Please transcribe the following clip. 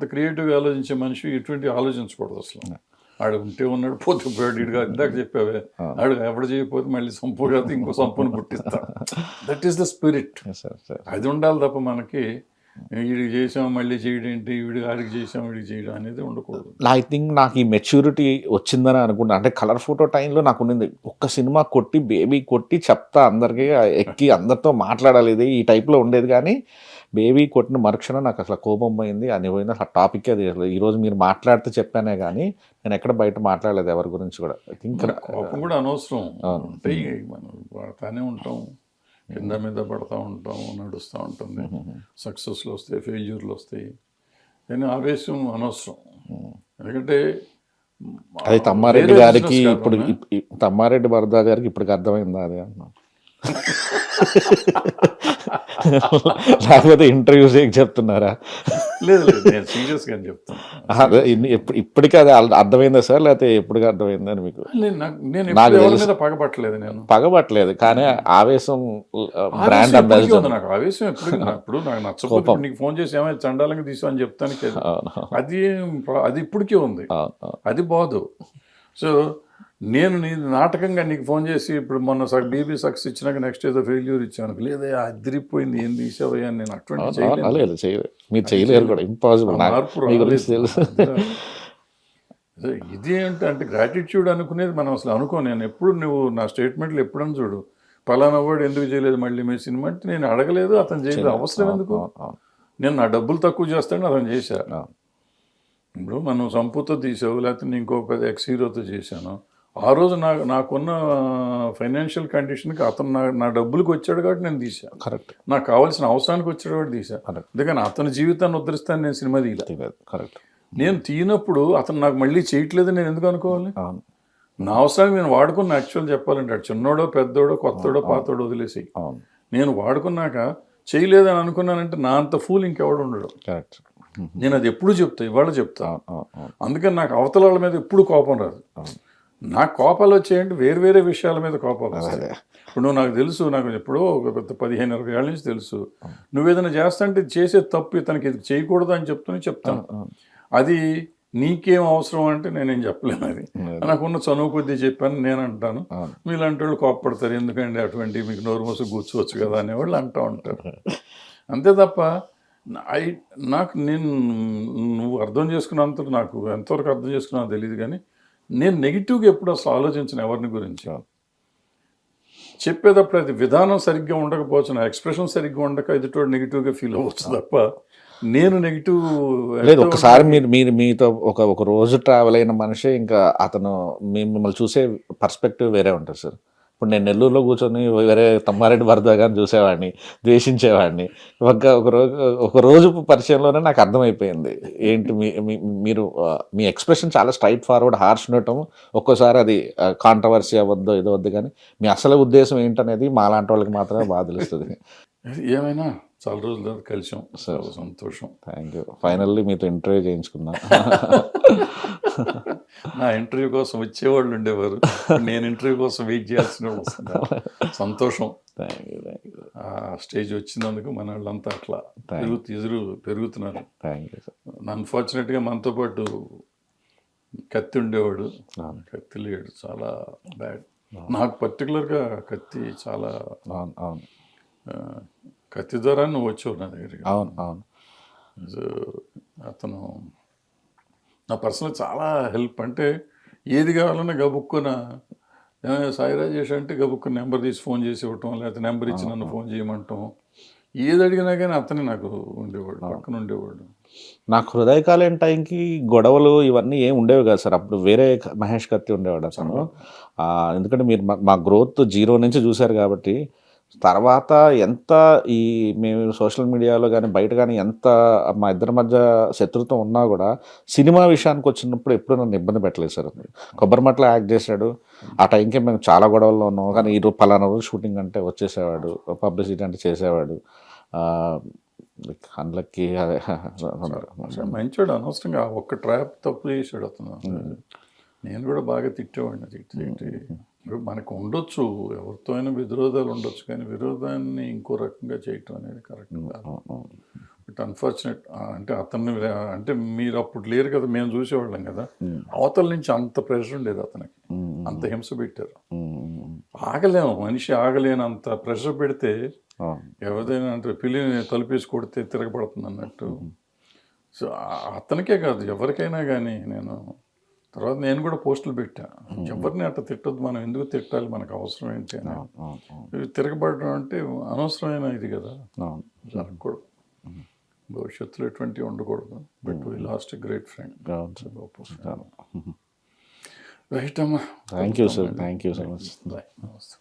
అంత క్రియేటివ్గా ఆలోచించే మనిషి ఇటువంటి ఆలోచించకూడదు అసలు. ఆడు ఉంటే ఉన్నాడు పోతే పోయాడు. ఇడిగా ఇందాక చెప్పావే. ఆడు ఎవడు చేయకపోతే మళ్ళీ సంపు కాదు ఇంకో సంపుని పుట్టిస్తా. That is the spirit sir sir అది ఉండాలి తప్ప మనకి వీడికి చేసాం మళ్ళీ చేయడం ఏంటి? వీడికి ఆడికి చేసాం వీడికి చేయడం అనేది ఉండకూడదు. ఐ థింక్ నాకు ఈ మెచ్యూరిటీ వచ్చిందని అనుకుంటా. అంటే కలర్ ఫోటో టైంలో నాకు ఉన్నది. ఒక్క సినిమా కొట్టి బేబీ కొట్టి చెప్తా అందరికీ ఎక్కి అందరితో మాట్లాడాలి. ఈ టైప్లో ఉండేది కానీ బేబీ కొట్టిన మరుక్షణం నాకు అసలు కోపం పోయింది. అని పోయింది అసలు టాపిక్ అది అసలు ఈరోజు మీరు మాట్లాడితే చెప్పానే కానీ నేను ఎక్కడ బయట మాట్లాడలేదు ఎవరి గురించి కూడా. ఐ థింక్ కోపం కూడా అనవసరం. అంటే మనం పడతానే ఉంటాం. కింద మీద పడతా ఉంటాం నడుస్తూ ఉంటుంది సక్సెస్లు వస్తాయి ఫెయిల్యూర్లు వస్తాయి. కానీ ఆవేశం అనవసరం. ఎందుకంటే అది తమ్మారెడ్డి గారికి ఇప్పుడు తమ్మారెడ్డి వరద గారికి ఇప్పటికి అర్థమైందా అది అన్నా లేకపోతే ఇంటర్వ్యూ చేయక చెప్తున్నారా? లేదు లేదు నేను సీరియస్గా చెప్తాను ఇప్పటికీ అది అర్థ- అర్థమైందా సార్? లేకపోతే ఎప్పటికీ అర్థమైందని మీకు? నేను నాకు- నేను ఎప్పుడు. మీద పగబట్టలేదు కానీ ఆవేశం బ్రాండ్ అంబాసిడర్ నాకు ఆవేశం. ఇప్పుడు నాకు నచ్చకపోతే నీకు ఫోన్ చేసి ఏమైనా చండాలంగా తీసావు అని చెప్తాను అది అది ఇప్పటికీ ఉంది. అది బాదు. సో నేను నీ నాటకంగా నీకు ఫోన్ చేసి ఇప్పుడు మొన్న బీబీ సక్సెస్ ఇచ్చినాక నెక్స్ట్ ఏదో ఫెయిల్యూర్ ఇచ్చాను. లేదా అదిరిపోయింది ఏం తీసావయ్యా నేను అటువంటి చేయలేదు మీరు చేయలేరు కూడా ఇంపాసిబుల్. తెలుసు. ఇది ఏంటి అంటే గ్రాటిట్యూడ్ అనుకునేది మనం అసలు అనుకో నేను ఎప్పుడు నువ్వు నా స్టేట్మెంట్లు ఎప్పుడని చూడు. పలానా వాడు ఎందుకు చేయలేదు మళ్ళీ మీ సినిమా అంటే నేను అడగలేదు అతను చేయలేదు. అవసరం ఎందుకు? నేను నా డబ్బులు తక్కువ చేస్తాను అతను చేశా అవును. ఇప్పుడు మనం సంపుతో తీసావు లేకపోతే నేను ఇంకో పెద్ద ఎక్స్ హీరోతో చేశాను. ఆ రోజు నా నాకున్న ఫైనాన్షియల్ కండిషన్కి అతను నా నా డబ్బులకు వచ్చాడు కాబట్టి నేను తీసా కరెక్ట్. నాకు కావాల్సిన అవసరానికి వచ్చాడు కాబట్టి తీసా Correct. అందుకని అతని జీవితాన్ని ఉద్ధరిస్తాను నేను సినిమా తీయలే. తెలియదు కరెక్ట్. నేను తీయనప్పుడు అతను నాకు మళ్ళీ చేయట్లేదు నేను ఎందుకు అనుకోవాలి? నా అవసరానికి నేను వాడుకున్న యాక్చువల్ చెప్పాలంటే అటు చిన్నోడో పెద్దోడో కొత్తోడో పాతోడో వదిలేసి నేను వాడుకున్నాక చేయలేదని అనుకున్నానంటే నా అంత ఫూల్ ఇంకెవడు ఉండడు. కరెక్ట్. నేను అది ఎప్పుడు చెప్తా ఇవాళ చెప్తా. అందుకని నాకు అవతల మీద ఎప్పుడు కోపం రాదు. నాకు కోపాలు వచ్చాయంటే వేరు వేరే విషయాల మీద కోపాలు వస్తాయి. ఇప్పుడు నువ్వు నాకు తెలుసు నాకు ఎప్పుడో ఒక పెద్ద పదిహేను ఇరవై ఏళ్ళ నుంచి తెలుసు. నువ్వేదైనా చేస్తాంటే ఇది చేసే తప్పు ఇతనికి ఇది చేయకూడదు అని చెప్తూనే చెప్తాను. అది నీకేం అవసరం అంటే నేనేం చెప్పలేను అది. నాకున్న చనువు కొద్దీ చెప్పాను నేను అంటాను. మీలాంటి వాళ్ళు కోప్పడతారు. ఎందుకండి అటువంటి మీకు నోరు మూసి కూర్చోవచ్చు కదా అనేవాళ్ళు అంటూ ఉంటారు. అంతే తప్ప ఐ నాకు నేను నువ్వు అర్థం చేసుకున్నంత నాకు ఎంతవరకు అర్థం చేసుకున్నావు తెలియదు కానీ నేను నెగిటివ్గా ఎప్పుడు అసలు ఆలోచించిన ఎవరిని గురించి. చెప్పేటప్పుడు అది విధానం సరిగ్గా ఉండకపోవచ్చు నా ఎక్స్ప్రెషన్ సరిగ్గా ఉండక ఎదుటోడు నెగిటివ్గా ఫీల్ అవ్వచ్చు తప్ప నేను నెగిటివ్ లేదు ఒకసారి మీరు మీరు మీతో ఒక ఒక రోజు ట్రావెల్ అయిన మనిషి ఇంకా అతను మీ- మిమ్మల్ని చూసే పర్స్పెక్టివ్ వేరే ఉంటుంది సార్ ఇప్పుడు నేను నెల్లూరులో కూర్చొని వేరే తమ్మారెడ్డి వరద గారిని చూసేవాడిని ద్వేషించేవాడిని. ఒక ఒక రోజు ఒక రోజు పరిచయంలోనే నాకు అర్థమైపోయింది. ఏంటి మీ మీ- మీరు మీ ఎక్స్ప్రెషన్ చాలా స్ట్రైట్ ఫార్వర్డ్ హార్ష్ ఉండటం ఒక్కోసారి అది కాంట్రవర్సీ అవ్వద్దు ఇది వద్దు కానీ మీ అసలు ఉద్దేశం ఏంటనేది మాలాంటి వాళ్ళకి మాత్రమే బాధ తెలుస్తుంది. ఏమైనా చాలా రోజుల తర్వాత కలిసాం. సంతోషం. థ్యాంక్ యూ ఫైనల్లీ మీతో ఇంటర్వ్యూ చేయించుకున్నా నా ఇంటర్వ్యూ కోసం వచ్చేవాళ్ళు ఉండేవారు. నేను ఇంటర్వ్యూ కోసం వెయిట్ చేయాల్సిన వాళ్ళు వస్తున్నారు సంతోషం. స్టేజ్ వచ్చినందుకు మన వాళ్ళంతా అట్లా ఎదురు పెరుగుతున్నారు. అన్ఫార్చునేట్గా మనతో పాటు కత్తి ఉండేవాడు. కత్తి లేడు. చాలా బ్యాడ్ నాకు పర్టికులర్గా కత్తి చాలా అవును కత్తి ద్వారా నువ్వు వచ్చావు నా దగ్గరికి. అవును అవును. అతను నా పర్సనల్ చాలా హెల్ప్. అంటే ఏది కావాలన్నా గబుక్కున "ఏమయ్య, సాయి రాజేష్ అంటే గబుక్కున నెంబర్ తీసి ఫోన్ చేసి ఇవ్వటం లేకపోతే నెంబర్ ఇచ్చి నన్ను ఫోన్ చేయమంటాం. ఏది అడిగినా కానీ అతనే నాకు ఉండేవాడు పక్కన ఉండేవాడు. నాకు హృదయకాలేని టైంకి గొడవలు ఇవన్నీ ఏం ఉండేవి కదా సార్. అప్పుడు వేరే మహేష్ కత్తి ఉండేవాడు అతను. ఆ, ఎందుకంటే మీరు మా- మా గ్రోత్ జీరో నుంచి చూశారు కాబట్టి తర్వాత ఎంత ఈ మేము సోషల్ మీడియాలో కానీ బయట కానీ ఎంత మా ఇద్దరి మధ్య శత్రుత్వం ఉన్నా కూడా సినిమా విషయానికి వచ్చినప్పుడు ఎప్పుడు నన్ను ఇబ్బంది పెట్టలేదు సార్ కొబ్బరిమట్లో యాక్ట్ చేశాడు. ఆ టైంకి మేము చాలా గొడవల్లో ఉన్నాం. కానీ ఈ పలానా రోజు షూటింగ్ అంటే వచ్చేసేవాడు. పబ్లిసిటీ అంటే చేసేవాడు. అందులోకి అదే. మంచోడు అనవసరంగా ఒక్క ట్రాప్ తప్పు చేశాడు అతను. నేను కూడా బాగా తిట్టేవాడిని. తిట్టి మనకు ఉండొచ్చు ఎవరితో అయినా విరోధాలు ఉండొచ్చు కానీ విరోధాన్ని ఇంకో రకంగా చేయటం అనేది కరెక్ట్ కాదు. బట్ అన్ఫార్చునేట్ అంటే అతన్ని అంటే మీరు అప్పుడు లేరు కదా మేము చూసేవాళ్ళం కదా అవతల నుంచి అంత ప్రెషర్ ఉండేది అతనికి. అంత హింస పెట్టారు. ఆగలేము మనిషి ఆగలేనంత ప్రెషర్ పెడితే. ఎవరిదైనా అంటే పిల్లిని తలుపేసి కొడితే తిరగబడుతుంది అన్నట్టు. సో అతనికే కాదు ఎవరికైనా కానీ నేను తర్వాత నేను కూడా పోస్టులు పెట్టా. ఎవరిని అట్లా తిట్టొద్దు మనం ఎందుకు తిట్టాలి మనకు అవసరం ఏంటి అని. ఇవి తిరగబడడం అంటే అనవసరమైన ఇది కదా. జరగకూడదు. భవిష్యత్తులో ఎటువంటివి ఉండకూడదు. But we lost great friend. Right అమ్మా. Thank you sir thank you so much bye నమస్తే